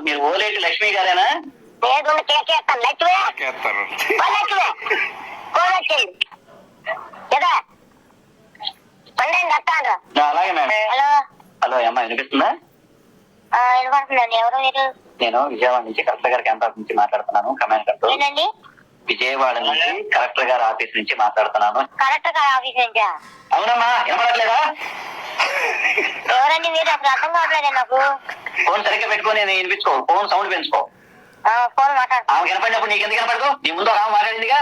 మీరు ఓలేటి లక్ష్మి గారేనా? లేదు కేకేస్తాను లక్ష్మి? చేస్తారు. ఓ లక్ష్మి. ఫోన్ వచ్చింది కదా పండండి వస్తాను. ఆ, అలాగే మేడం. హలో. హలో అమ్మా వినిపిస్తుందా? ఆ, వినపడుతుందండి. ఎవరు మీరు? నేను విజయవాడ నుంచి కలెక్టర్ గారి క్యాంపస్ నుంచి మాట్లాడుతున్నాను. కమాండ్ కంట్రోల్ ఏంటండి? విజయవాడ నుంచి కలెక్టర్ గారి ఆఫీస్ నుంచి మాట్లాడుతున్నాను. కలెక్టర్ గారి ఆఫీస్ నుంచా? అవునమ్మా వినపడట్లేదా? ఎవరండి మీరు? అసలు అర్థం కావట్లేదు నాకు. ఫోన్ సరిగ్గా పెట్టుకొని నేను వినిపించుకో. ఫోన్ సౌండ్ పెంచుకో. ఫోన్ మాట్లాడు. ఆమె కనపడినప్పుడు నీకు ఎందుకు కనపడదు నీ ముందు ఆమె మాట్లాడిందిగా?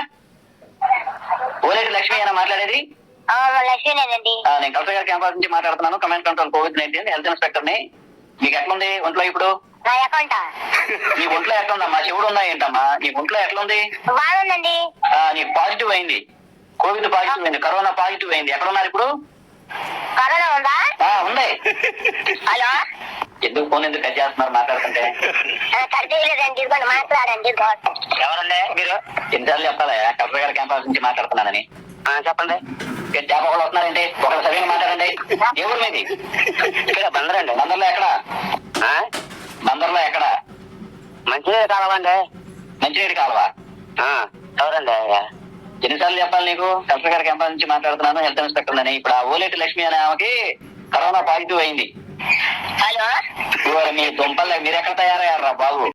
ఓలేటి లక్ష్మి అయినా మాట్లాడేది? లక్ష్మీనేనండి నేను కలెక్టర్ గారి క్యాంపస్ నుంచి మాట్లాడుతున్నాను. Command control COVID nineteen health ఇన్స్పెక్టర్ని మీకు ఎట్లుంది ఒంట్లో ఇప్పుడు? నా ఒంట్లో ఎట్లుందమ్మా శివుడు ఉందా ఏంటమ్మా? నీ ఒంట్లో ఎట్లుంది? బాగుందండి. ఆ, నీకు పాజిటివ్ అయింది. కోవిడ్ పాజిటివ్ అయింది. కరోనా పాజిటివ్ అయింది. ఎక్కడ ఉన్నారు ఇప్పుడు? కరోనా ఉందా? హలో? ఎందుకు ఫోన్ ఎందుకు కట్ చేస్తున్నారు? మాట్లాడుతుంటే. ఆ, కట్ చేయలేదండి ఇదిగోండి మాట్లాడండి. ఎవరండి మీరు? ఎన్నిసార్లు చెప్పాలా? కలెక్టర్ గారి క్యాంపస్ నుంచి మాట్లాడుతున్నానని. చెప్పండి. చేప ఒకళ్ళు వస్తున్నారండి? ఒకళ్ళు సరైన మాట్లాడండి. ఊరు మీది? ఇక్కడ బందరండి. బందర్లో ఎక్కడ? బందర్లో ఎక్కడ? మంచినీటి కాలువ అండి. మంచినీటి కాలువ? ఎవరండి? ఎన్నిసార్లు చెప్పాలి నీకు? కలెక్టర్ గారి క్యాంపస్ నుంచి మాట్లాడుతున్నాను హెల్త్ ఇన్స్పెక్టర్ అని. ఇప్పుడు ఆ ఓలేటి లక్ష్మి అనే ఆమెకి కరోనా పాజిటివ్ అయింది. హలో. మీ దుంపలు మీరు ఎక్కడ తయారయ్యారా బాబు?